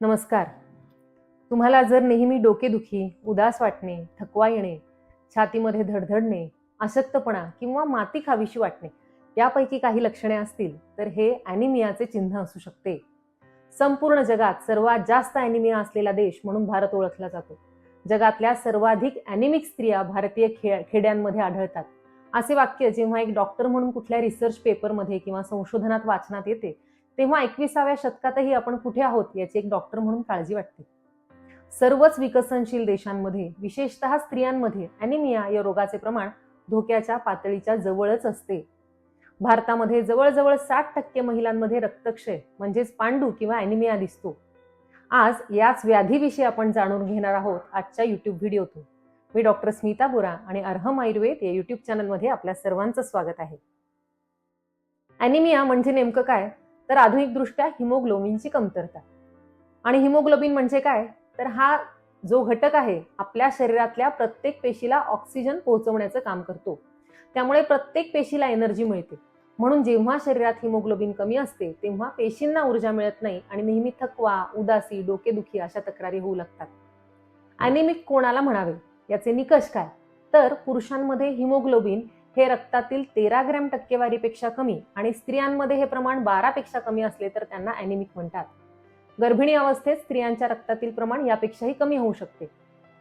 नमस्कार. तुम्हाला जर नेहमी डोकेदुखी उदास वाटणे थकवा येणे छातीमध्ये धडधडणे अशक्तपणा किंवा माती खावीशी वाटणे यापैकी काही लक्षणे असतील तर हे ॲनिमियाचे चिन्ह असू शकते. संपूर्ण जगात सर्वात जास्त ॲनिमिया असलेला देश म्हणून भारत ओळखला जातो. जगातल्या सर्वाधिक ॲनिमिक स्त्रिया भारतीय खेळ खेड्यांमध्ये आढळतात. असे वाक्य जेव्हा एक डॉक्टर म्हणून कुठल्या रिसर्च पेपरमध्ये किंवा संशोधनात वाचनात येते तेव्हा एकविसाव्या शतकातही आपण कुठे आहोत याची एक डॉक्टर म्हणून काळजी वाटते. सर्वच विकसनशील देशांमध्ये विशेषतः स्त्रियांमध्ये अॅनिमिया या रोगाचे प्रमाण धोक्याच्या पातळीच्या जवळच असते. भारतामध्ये जवळजवळ साठ टक्के महिलांमध्ये रक्तक्षय म्हणजेच पांडू किंवा अॅनिमिया दिसतो. आज याच व्याधीविषयी आपण जाणून घेणार आहोत आजच्या युट्यूब व्हिडिओतून. मी डॉक्टर स्मिता बोरा आणि अर्हम आयुर्वेद या युट्यूब चॅनलमध्ये आपल्या सर्वांचं स्वागत आहे. अॅनिमिया म्हणजे नेमकं काय? तर आधुनिकदृष्ट्या हिमोग्लोबिनची कमतरता. आणि हिमोग्लोबिन म्हणजे काय? तर हा जो घटक आहे आपल्या शरीरातल्या प्रत्येक पेशीला ऑक्सिजन पोहोचवण्याचं काम करतो. त्यामुळे प्रत्येक पेशीला एनर्जी मिळते. म्हणून जेव्हा शरीरात हिमोग्लोबिन कमी असते तेव्हा पेशींना ऊर्जा मिळत नाही आणि नेहमी थकवा उदासी डोकेदुखी अशा तक्रारी होऊ लागतात. ॲनेमिक कोणाला म्हणावे? याचे निकष काय? तर पुरुषांमध्ये हिमोग्लोबिन हे रक्तातील तेरा ग्रॅम टक्केवारीपेक्षा कमी आणि स्त्रियांमध्ये हे प्रमाण बारा पेक्षा कमी असले तर त्यांना अॅनिमिक म्हणतात. गर्भिणी अवस्थेत स्त्रियांच्या रक्तातील प्रमाण यापेक्षाही कमी होऊ शकते.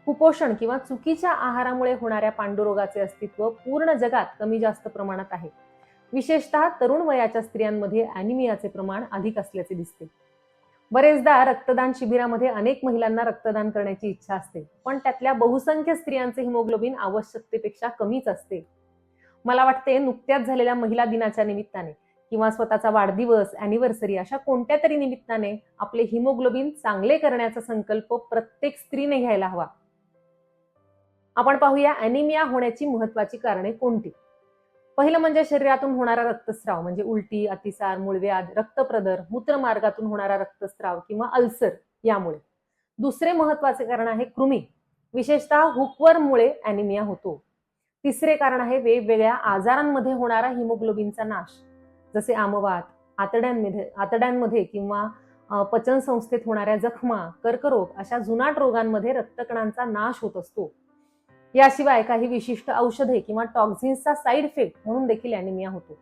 कुपोषण किंवा चुकीच्या आहारामुळे होणाऱ्या पांडुरोगाचे अस्तित्व पूर्ण जगात कमी जास्त प्रमाणात आहे. विशेषतः तरुण वयाच्या स्त्रियांमध्ये अॅनिमियाचे प्रमाण अधिक असल्याचे दिसते. बरेचदा रक्तदान शिबिरामध्ये अनेक महिलांना रक्तदान करण्याची इच्छा असते पण त्यातल्या बहुसंख्य स्त्रियांचे हिमोग्लोबिन आवश्यकतेपेक्षा कमीच असते. मला वाटते नुकत्याच झालेल्या महिला दिनाच्या निमित्ताने किंवा स्वतःचा वाढदिवस अॅनिव्हर्सरी अशा कोणत्या तरी निमित्ताने आपले हिमोग्लोबिन चांगले करण्याचा संकल्प प्रत्येक स्त्रीने घ्यायला हवा. आपण पाहूया अॅनिमिया होण्याची महत्वाची कारणे कोणती? पहिलं म्हणजे शरीरातून होणारा रक्तस्राव म्हणजे उलटी अतिसार मूळव्याध रक्तप्रदर मूत्रमार्गातून होणारा रक्तस्राव किंवा अल्सर यामुळे. दुसरे महत्त्वाचे कारण आहे कृमी. विशेषतः हुकवरमुळे अॅनिमिया होतो. तिसरे कारण आहे वेगवेगळ्या आजारांमध्ये होणारा हिमोग्लोबिनचा नाश. जसे आमवात आतड्यांमध्ये आतड्यांमध्ये किंवा पचन संस्थेत होणाऱ्या जखमा कर्करोग अशा जुनाट रोगांमध्ये रक्तकणांचा नाश होत असतो. याशिवाय काही विशिष्ट औषधे किंवा टॉक्झिन्सचा साईड इफेक्ट म्हणून देखील अॅनिमिया होतो.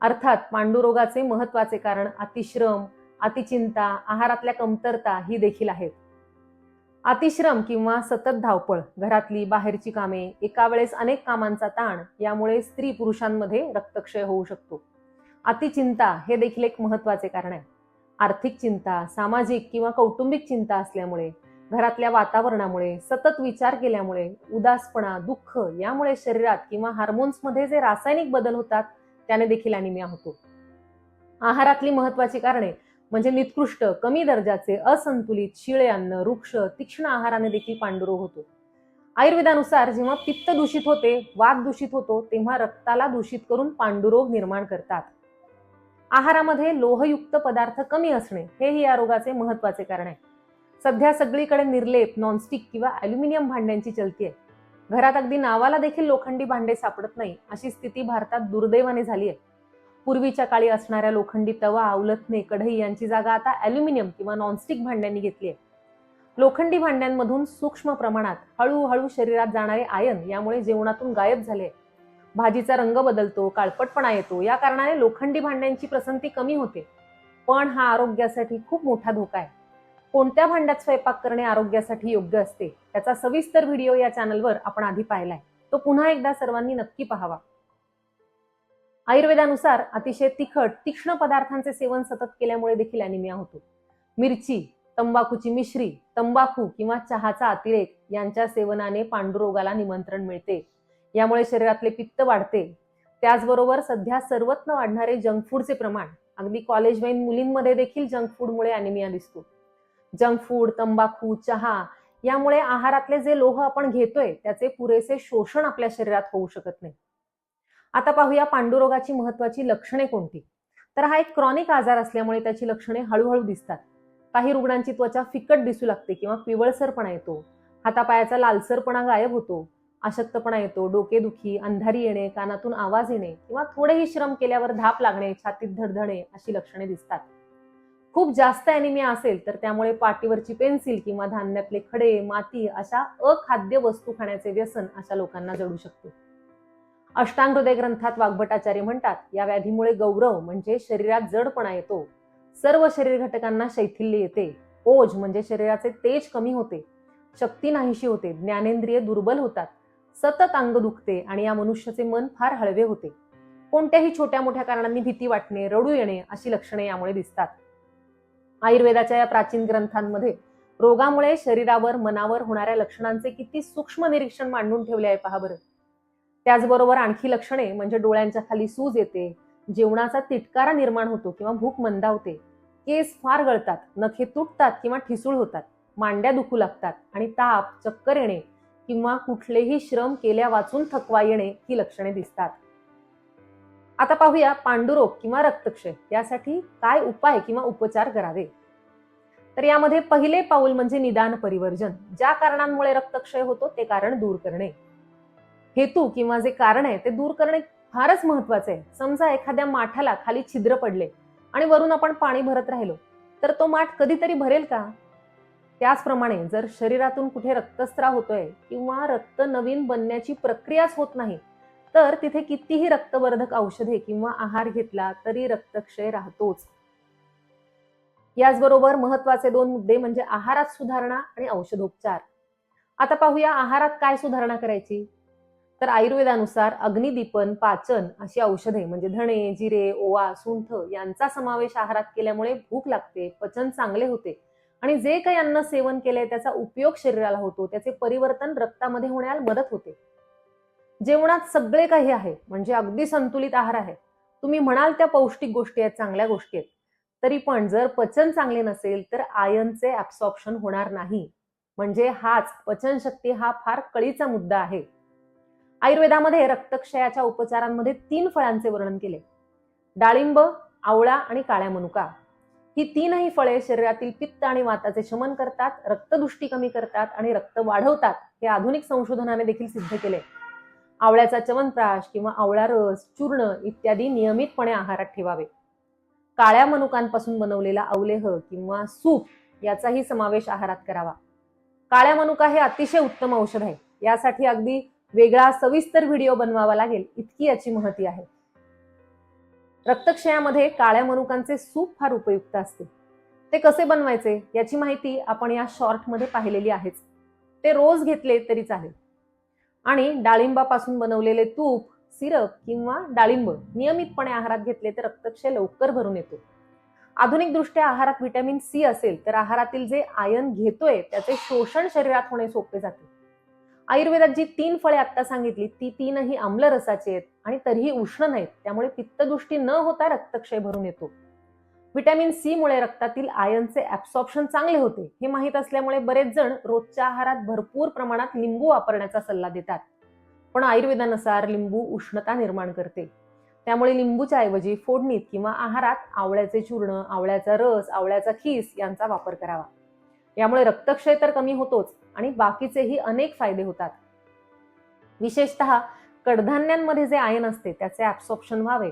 अर्थात पांडुरोगाचे महत्त्वाचे कारण अतिश्रम अतिचिंता आहारातल्या कमतरता ही देखील आहेत. अतिश्रम किंवा सतत धावपळ घरातली बाहेरची कामे एका वेळेस अनेक कामांचा ताण यामुळे स्त्री पुरुषांमध्ये रक्तक्षय होऊ शकतो. अतिचिंता हे देखील एक महत्त्वाचे कारण आहे. आर्थिक चिंता सामाजिक किंवा कौटुंबिक चिंता असल्यामुळे घरातल्या वातावरणामुळे सतत विचार केल्यामुळे उदासपणा दुःख यामुळे शरीरात किंवा हार्मोन्समध्ये जे रासायनिक बदल होतात त्याने देखील अनिमिया होतो. आहारातली महत्वाची कारणे म्हणजे निकृष्ट कमी दर्जाचे असंतुलित शिळे अन्न वृक्ष तीक्ष्ण आहाराने देखील पांडुरोग होतो. आयुर्वेदानुसार जेव्हा पित्त दूषित होते वात दूषित होतो तेव्हा रक्ताला दूषित करून पांडुरोग निर्माण करतात. आहारामध्ये लोहयुक्त पदार्थ कमी असणे हेही या रोगाचे महत्त्वाचे कारण आहे. सध्या सगळीकडे निर्लेप नॉनस्टिक किंवा अल्युमिनियम भांड्यांची चलती आहे. घरात अगदी नावाला देखील लोखंडी भांडे सापडत नाही अशी स्थिती भारतात दुर्दैवाने झाली आहे. पूर्वीच्या काळी असणाऱ्या लोखंडी तवा उलथणे कढई यांची जागा आता अॅल्युमिनियम किंवा नॉनस्टिक भांड्यांनी घेतली आहे. लोखंडी भांड्यांमधून सूक्ष्म प्रमाणात हळूहळू शरीरात जाणारे आयन यामुळे जेवणातून गायब झाले. भाजीचा रंग बदलतो काळपटपणा येतो. या कारणाने लोखंडी भांड्यांची प्रसंती कमी होते. पण हा आरोग्यासाठी खूप मोठा धोका आहे. कोणत्या भांड्यात स्वयंपाक करणे आरोग्यासाठी योग्य असते त्याचा सविस्तर व्हिडिओ या चॅनलवर आपण आधी पाहिलाय. तो पुन्हा एकदा सर्वांनी नक्की पाहावा. आयुर्वेदानुसार अतिशय तिखट तीक्ष्ण पदार्थांचे सेवन सतत केल्यामुळे देखील अनिमिया होतो. मिरची तंबाखूची मिश्री तंबाखू किंवा चहाचा अतिरेक यांच्या सेवनाने पांडुरोगाला निमंत्रण मिळते. यामुळे शरीरातले पित्त वाढते. त्याचबरोबर सध्या सर्वत्र वाढणारे जंक फूडचे प्रमाण अगदी कॉलेज मुलींमध्ये देखील जंक फूडमुळे अनिमिया दिसतो. जंक फूड तंबाखू चहा यामुळे आहारातले जे लोह आपण घेतोय त्याचे पुरेसे शोषण आपल्या शरीरात होऊ शकत नाही. आता पाहूया पांडुरोगाची महत्वाची लक्षणे कोणती? तर हा एक क्रॉनिक आजार असल्यामुळे त्याची लक्षणे हळूहळू दिसतात. काही रुग्णांची त्वचा फिकट दिसू लागते किंवा पिवळसरपणा येतो. हातापायाचा लालसरपणा गायब होतो. अशक्तपणा येतो डोकेदुखी अंधारी येणे कानातून आवाज येणे किंवा थोडेही श्रम केल्यावर धाप लागणे छातीत धडधडणे अशी लक्षणे दिसतात. खूप जास्त अॅनिमिया असेल तर त्यामुळे पाठीवरची पेन्सिल किंवा धान्यातले खडे माती अशा अखाद्य वस्तू खाण्याचे व्यसन अशा लोकांना जडू शकते. अष्टांग हृदय ग्रंथात वाग्भटाचार्य म्हणतात या व्याधीमुळे गौरव म्हणजे शरीरात जडपणा येतो. सर्व शरीर घटकांना शैथिल्य येते. ओज म्हणजे शरीराचे तेज कमी होते. शक्ती नाहीशी होते. ज्ञानेंद्रिय दुर्बल होतात. सतत अंग दुखते आणि या मनुष्याचे मन फार हळवे होते. कोणत्याही छोट्या मोठ्या कारणांनी भीती वाटणे रडू येणे अशी लक्षणे यामुळे दिसतात. आयुर्वेदाच्या या प्राचीन ग्रंथांमध्ये रोगामुळे शरीरावर मनावर होणाऱ्या लक्षणांचे किती सूक्ष्म निरीक्षण मांडून ठेवले आहे पहा बरं. त्याचबरोबर आणखी लक्षणे म्हणजे डोळ्यांच्या खाली सूज येते जेवणाचा तिटकारा निर्माण होतो किंवा भूक मंदावते. केस फार गळतात नखे तुटतात किंवा ठिसूळ होतात मांड्या दुखू लागतात आणि ताप चक्कर येणे किंवा कुठलेही श्रम केल्या वाचून थकवा येणे ही लक्षणे दिसतात. आता पाहूया पांडुरोग किंवा रक्तक्षय यासाठी काय उपाय किंवा उपचार करावे? तर यामध्ये पहिले पाऊल म्हणजे निदान परिवर्जन. ज्या कारणांमुळे रक्तक्षय होतो ते कारण दूर करणे. हेतू किंवा जे कारण आहे ते दूर करणे फारच महत्त्वाचे आहे. समजा एखाद्या माठाला खाली छिद्र पडले आणि वरून आपण पाणी भरत राहिलो तर तो माठ कधीतरी भरेल का? त्याचप्रमाणे जर शरीरातून कुठे रक्तस्त्राव होतोय किंवा रक्त नवीन बनण्याची प्रक्रियाच होत नाही तर तिथे कितीही रक्तवर्धक औषधे किंवा आहार घेतला तरी रक्तक्षय राहतोच. याचबरोबर महत्त्वाचे दोन मुद्दे म्हणजे आहारात सुधारणा आणि औषधोपचार. आता पाहूया आहारात काय सुधारणा करायची? तर आयुर्वेदानुसार अग्निदीपन पाचन अशी औषधे म्हणजे धणे जिरे ओवा सुंठ यांचा समावेश आहारात केल्यामुळे भूक लागते पचन चांगले होते आणि जे काही अन्न सेवन केलंय त्याचा उपयोग शरीराला होतो त्याचे परिवर्तन रक्तामध्ये होण्यास मदत होते. जेवणात सगळे काही आहे म्हणजे अगदी संतुलित आहार आहे. तुम्ही म्हणाल त्या पौष्टिक गोष्टी आहेत चांगल्या गोष्टी आहेत. तरी पण जर पचन चांगले नसेल तर आयनचे ऍब्सॉर्प्शन होणार नाही. म्हणजे हाच पचनशक्ती हा फार कळीचा मुद्दा आहे. आयुर्वेदामध्ये रक्तक्षयाच्या उपचारांमध्ये तीन फळांचे वर्णन केले. डाळिंब आवळा आणि काळ्या मनुका. ही तीनही फळे शरीरातील पित्त आणि वाताचे शमन करतात रक्तदृष्टी कमी करतात आणि रक्त वाढवतात हे आधुनिक संशोधनाने देखील सिद्ध केले. आवळ्याचा चवनप्राश किंवा आवळा रस चूर्ण इत्यादी नियमितपणे आहारात ठेवावे. काळ्या मनुकांपासून बनवलेला अवलेह किंवा सूप याचाही समावेश आहारात करावा. काळ्या मनुका हे अतिशय उत्तम औषध आहे. यासाठी अगदी वेगळा सविस्तर व्हिडिओ बनवावा लागेल इतकी याची महती आहे. रक्तक्षयामध्ये काळ्या मनुकांचे सूप फार उपयुक्त असते. ते कसे बनवायचे याची माहिती आपण या शॉर्टमध्ये पाहिलेली आहेच. ते रोज घेतले तरी चालेल. आणि डाळिंबापासून बनवलेले तूप सिरप किंवा डाळिंब नियमितपणे आहारात घेतले तर रक्तक्षय लवकर भरून येतो. आधुनिक दृष्ट्या आहारात व्हिटॅमिन सी असेल तर आहारातील जे आयन घेतोय त्याचे शोषण शरीरात होणे सोपे जाते. आयुर्वेदात जी तीन फळे आता सांगितली ती तीनही आम्ल रसाची आहेत आणि तरीही उष्ण नाहीत. त्यामुळे पित्तदृष्टी न होता रक्तक्षय भरून येतो. व्हिटॅमिन सी मुळे रक्तातील आयनचे ऍब्सॉर्प्शन चांगले होते. हे माहीत असल्यामुळे बरेच जण रोजच्या आहारात भरपूर प्रमाणात लिंबू वापरण्याचा सल्ला देतात. पण आयुर्वेदानुसार लिंबू उष्णता निर्माण करते. त्यामुळे लिंबूच्या ऐवजी फोडणीत किंवा आहारात आवळ्याचे चूर्ण आवळ्याचा रस आवळ्याचा खीस यांचा वापर करावा. यामुळे रक्तक्षय तर कमी होतोच आणि बाकीचेही अनेक फायदे होतात. विशेषतः कडधान्यांमध्ये जे आयन असते त्याचे ऍब्सॉर्प्शन व्हावे.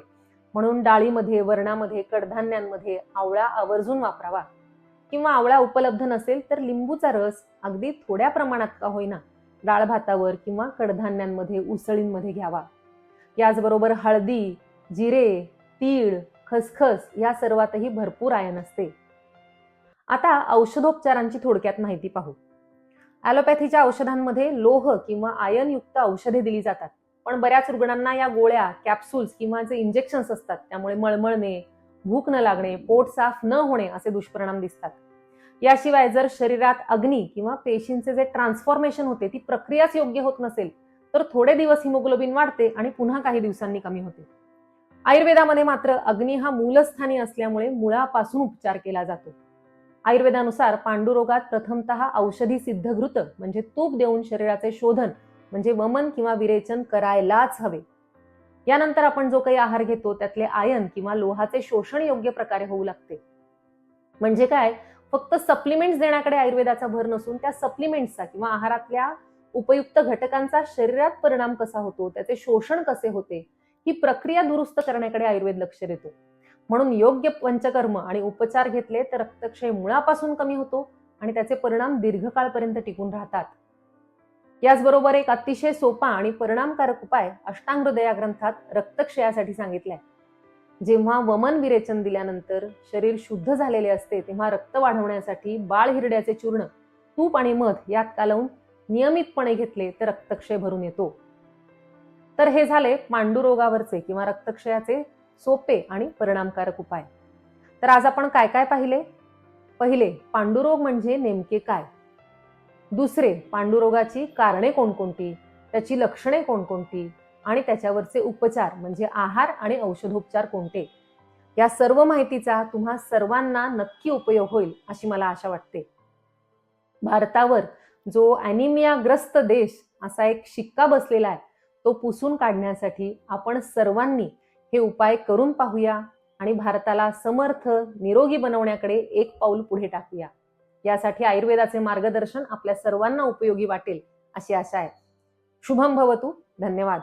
म्हणून डाळीमध्ये वरणामध्ये कडधान्यांमध्ये आवळा आवर्जून वापरावा. किंवा आवळा उपलब्ध नसेल तर लिंबूचा रस अगदी थोड्या प्रमाणात का होईना डाळ भातावर किंवा कडधान्यांमध्ये उसळींमध्ये घ्यावा. याचबरोबर हळदी जिरे तीळ खसखस या सर्वातही भरपूर आयन असते. आता औषधोपचारांची थोडक्यात माहिती पाहू. ॲलोपॅथीच्या औषधांमध्ये लोह किंवा आयनयुक्त औषधे दिली जातात. पण बऱ्याच रुग्णांना या गोळ्या कॅप्सूल्स किंवा जे इंजेक्शन्स असतात त्यामुळे मळमळणे भूक न लागणे पोट साफ न होणे असे दुष्परिणाम दिसतात. याशिवाय जर शरीरात अग्नी किंवा पेशींचे जे ट्रान्सफॉर्मेशन होते ती प्रक्रियाच योग्य होत नसेल तर थोडे दिवस हिमोग्लोबिन वाढते आणि पुन्हा काही दिवसांनी कमी होते. आयुर्वेदामध्ये मात्र अग्नी हा मूलस्थानी असल्यामुळे मुळापासून उपचार केला जातो. आयुर्वेदानुसार पांडुरोगात प्रथमतः औषधी सिद्धघृत म्हणजे तूप देऊन शरीराचे शोधन म्हणजे वमन किंवा विरेचन करायलाच हवे. यानंतर आपण जो काही आहार घेतो त्यातले आयन किंवा लोहाचे शोषण योग्य प्रकारे होऊ लागते. म्हणजे काय? फक्त सप्लिमेंट्स देण्याकडे आयुर्वेदाचा भर नसून त्या सप्लिमेंट्सचा किंवा आहारातल्या उपयुक्त घटकांचा शरीरात परिणाम कसा होतो त्याचे शोषण कसे होते ही प्रक्रिया दुरुस्त करण्याकडे आयुर्वेद लक्ष देतो. म्हणून योग्य पंचकर्म आणि उपचार घेतले तर रक्तक्षय मुळापासून कमी होतो आणि त्याचे परिणाम दीर्घकाळपर्यंत टिकून राहतात. याचबरोबर एक अतिशय सोपा आणि परिणामकारक उपाय अष्टांग हृदया ग्रंथात रक्तक्षयासाठी सांगितलाय. जेव्हा वमन विरेचन दिल्यानंतर शरीर शुद्ध झालेले असते तेव्हा रक्त वाढवण्यासाठी बाळ हिरड्याचे चूर्ण तूप आणि मध यात कालवून नियमितपणे घेतले तर रक्तक्षय भरून येतो. तर हे झाले पांडुरोगावरचे किंवा रक्तक्षयाचे सोपे आणि परिणामकारक उपाय. तर आज आपण काय काय पाहिले? पहिले पांडुरोग म्हणजे नेमके काय? दुसरे पांडुरोगाची कारणे कोणकोणती? त्याची लक्षणे कोणकोणती? आणि त्याच्यावरचे उपचार म्हणजे आहार आणि औषधोपचार कोणते? या सर्व माहितीचा तुम्हा सर्वांना नक्की उपयोग होईल अशी मला आशा वाटते. भारतावर जो अॅनिमियाग्रस्त देश असा एक शिक्का बसलेला आहे तो पुसून काढण्यासाठी आपण सर्वांनी हे उपाय करून पाहूया आणि भारताला समर्थ निरोगी बनवण्याकडे एक पाऊल पुढे टाकूया. यासाठी आयुर्वेदाचे मार्गदर्शन आपल्या सर्वांना उपयोगी वाटेल अशी आशा आहे. शुभम भवतू. धन्यवाद.